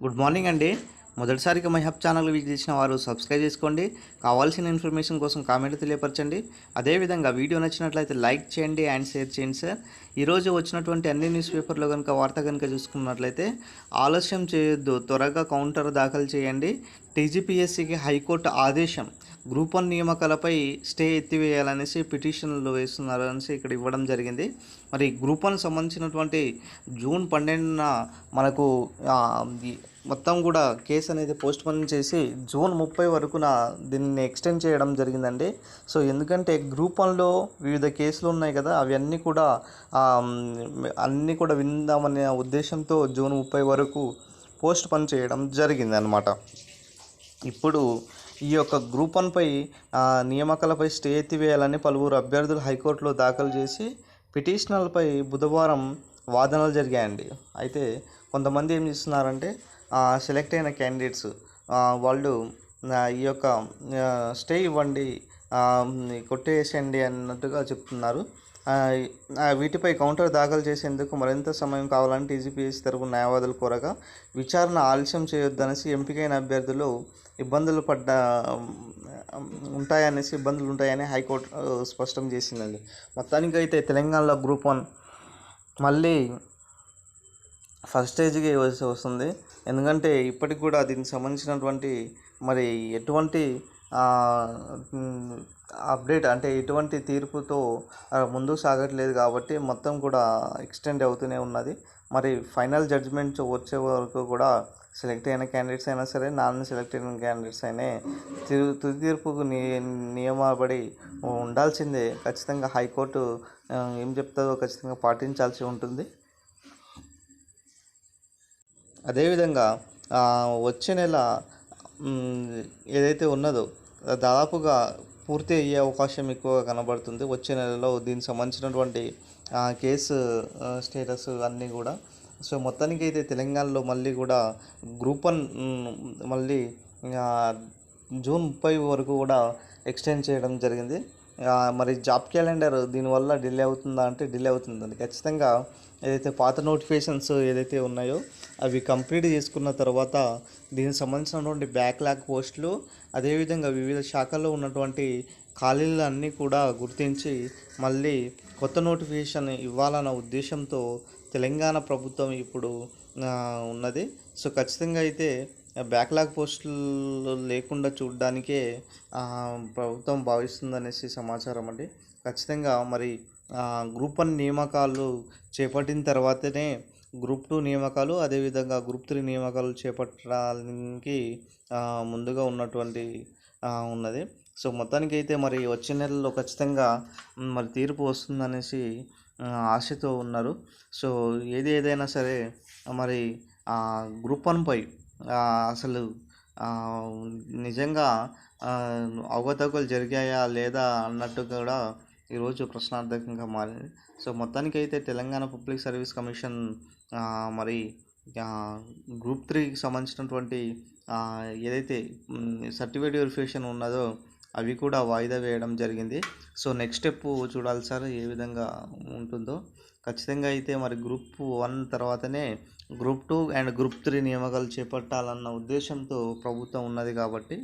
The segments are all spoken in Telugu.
గుడ్ మార్నింగ్ అండి మొదటిసారిగా మై హబ్ ఛానల్ విజిట్ చేసిన వారు సబ్స్క్రైబ్ చేసుకోండి. కావాల్సిన ఇన్ఫర్మేషన్ కోసం కామెంట్ తెలియపరచండి. అదేవిధంగా వీడియో నచ్చినట్లయితే లైక్ చేయండి అండ్ షేర్ చేయండి సార్. ఈరోజు వచ్చినటువంటి అన్ని న్యూస్ పేపర్లో కనుక వార్త కనుక చూసుకున్నట్లయితే ఆలస్యం చేయొద్దు. త్వరగా కౌంటర్ దాఖలు చేయండి. టీజీపీఎస్సీకి హైకోర్టు ఆదేశం. గ్రూప్ వన్ నియామకాలపై స్టే ఎత్తివేయాలనేసి పిటిషన్లు వేస్తున్నారు అనేసి ఇక్కడ ఇవ్వడం జరిగింది. మరి గ్రూప్ వన్ సంబంధించినటువంటి జూన్ పన్నెండున మనకు మొత్తం కూడా కేసు అనేది పోస్ట్ పోన్ చేసి జూన్ ముప్పై వరకున దీన్ని ఎక్స్టెండ్ చేయడం జరిగిందండి. సో ఎందుకంటే గ్రూప్ వన్లో వివిధ కేసులు ఉన్నాయి కదా అవన్నీ కూడా అన్నీ కూడా విందామనే ఉద్దేశంతో జూన్ ముప్పై వరకు పోస్ట్ పోన్ చేయడం జరిగింది అనమాట ఇప్పుడు ఈ యొక్క గ్రూప్ వన్పై నియామకాలపై స్టే ఎత్తివేయాలని పలువురు అభ్యర్థులు హైకోర్టులో దాఖలు చేసి పిటిషనర్లపై బుధవారం వాదనలు జరిగాయండి. అయితే కొంతమంది ఏం చేస్తున్నారంటే సెలెక్ట్ అయిన క్యాండిడేట్స్ వాళ్ళు ఈ యొక్క స్టే ఇవ్వండి కొట్టేసేయండి అన్నట్టుగా చెప్తున్నారు. వీటిపై కౌంటర్ దాఖలు చేసేందుకు మరింత సమయం కావాలని టీజీపీఎస్ తరపు న్యాయవాదులు కోరగా విచారణ ఆలస్యం చేయొద్దనేసి ఎంపికైన అభ్యర్థులు ఇబ్బందులు పడ్డ ఉంటాయనేసి ఇబ్బందులు ఉంటాయని హైకోర్టు స్పష్టం చేసిందండి. మొత్తానికైతే తెలంగాణలో గ్రూప్ వన్ మళ్ళీ ఫస్ట్ స్టేజ్కి వస్తు వస్తుంది. ఎందుకంటే ఇప్పటికి కూడా దీనికి సంబంధించినటువంటి మరి ఎటువంటి అప్డేట్ అంటే ఎటువంటి తీర్పుతో ముందుకు సాగట్లేదు కాబట్టి మొత్తం కూడా ఎక్స్టెండ్ అవుతూనే ఉన్నది. మరి ఫైనల్ జడ్జ్మెంట్ వచ్చే వరకు కూడా సెలెక్ట్ అయిన క్యాండిడేట్స్ అయినా సరే నాన్ సెలెక్ట్ అయిన క్యాండిడేట్స్ అయినా తుది తీర్పుకు ని నియమబడి ఉండాల్సిందే. ఖచ్చితంగా హైకోర్టు ఏం చెప్తుందో ఖచ్చితంగా పాటించాల్సి ఉంటుంది. అదేవిధంగా వచ్చే నెల ఏదైతే ఉన్నదో దాదాపుగా పూర్తి అయ్యే అవకాశం ఎక్కువగా కనబడుతుంది. వచ్చే నెలలో దీనికి సంబంధించినటువంటి కేసు స్టేటస్ అన్నీ కూడా. సో మొత్తానికి అయితే తెలంగాణలో మళ్ళీ కూడా గ్రూప్ వన్ మళ్ళీ జూన్ ముప్పై వరకు కూడా ఎక్స్టెండ్ చేయడం జరిగింది. మరి జాబ్ క్యాలెండర్ దీనివల్ల డిలే అవుతుందా అంటే డిలే అవుతుందండి ఖచ్చితంగా ఏదైతే పాత నోటిఫికేషన్స్ ఏదైతే ఉన్నాయో అవి కంప్లీట్ చేసుకున్న తర్వాత దీనికి సంబంధించినటువంటి బ్యాక్లాగ్ పోస్టులు అదేవిధంగా వివిధ శాఖల్లో ఉన్నటువంటి ఖాళీలు అన్నీ కూడా గుర్తించి మళ్ళీ కొత్త నోటిఫికేషన్ ఇవ్వాలన్న ఉద్దేశంతో తెలంగాణ ప్రభుత్వం ఇప్పుడు ఉన్నది. సో ఖచ్చితంగా అయితే బ్యాక్లాగ్ పోస్టులు లేకుండా చూడడానికే ప్రభుత్వం ప్రభుత్వం భావిస్తుందనేసి సమాచారం అండి. ఖచ్చితంగా మరి గ్రూప్ వన్ నియామకాలు చేపట్టిన తర్వాతనే గ్రూప్ టూ నియామకాలు అదేవిధంగా గ్రూప్ త్రీ నియామకాలు చేపట్టడానికి ముందుగా ఉన్నటువంటి ఉన్నది. సో మొత్తానికి అయితే మరి వచ్చే నెలలో ఖచ్చితంగా మరి తీర్పు వస్తుందనేసి ఆశతో ఉన్నారు. సో ఏది ఏదైనా సరే మరి ఆ, గ్రూప్ వన్పై అసలు నిజంగా ఆ, అవకతవకలు జరిగాయా లేదా అన్నట్టు కూడా ఈరోజు ప్రశ్నార్థకంగా మారింది. సో మొత్తానికి అయితే తెలంగాణ పబ్లిక్ సర్వీస్ కమిషన్ మరి గ్రూప్ త్రీకి సంబంధించినటువంటి ఏదైతే సర్టిఫికేట్ వెరిఫికేషన్ ఉన్నదో అవి కూడా వాయిదా వేయడం జరిగింది. సో నెక్స్ట్ స్టెప్ చూడాలి సార్ ఏ విధంగా ఉంటుందో. ఖచ్చితంగా అయితే మరి గ్రూప్ వన్ తర్వాతనే group two and group three నియామకాలు చేపట్టాలన్న ఉద్దేశంతో ప్రభుత్వం ఉన్నది కాబట్టి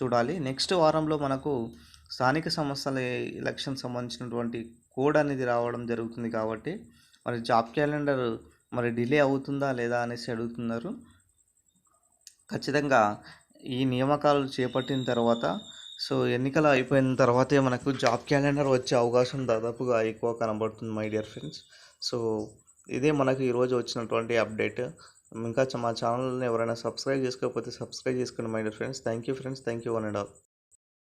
చూడాలి. నెక్స్ట్ వారంలో మనకు స్థానిక సంస్థల ఎలక్షన్ సంబంధించినటువంటి కోడ్ అనేది రావడం జరుగుతుంది కాబట్టి మరి జాబ్ క్యాలెండర్ మరి డిలే అవుతుందా లేదా అనేసి అడుగుతున్నారు. ఖచ్చితంగా ఈ నియామకాలు చేపట్టిన తర్వాత సో ఎన్నికలు అయిపోయిన తర్వాతే మనకు జాబ్ క్యాలెండర్ వచ్చే అవకాశం దాదాపుగా ఎక్కువ కనబడుతుంది మై డియర్ ఫ్రెండ్స్ సో ఇదే మనకు ఈరోజు వచ్చినటువంటి అప్డేట్. ఇంకా మా ఛానల్ని ఎవరైనా సబ్స్క్రైబ్ చేసుకోకపోతే సబ్స్క్రైబ్ చేసుకోండి my dear friends thank you friends thank you one and all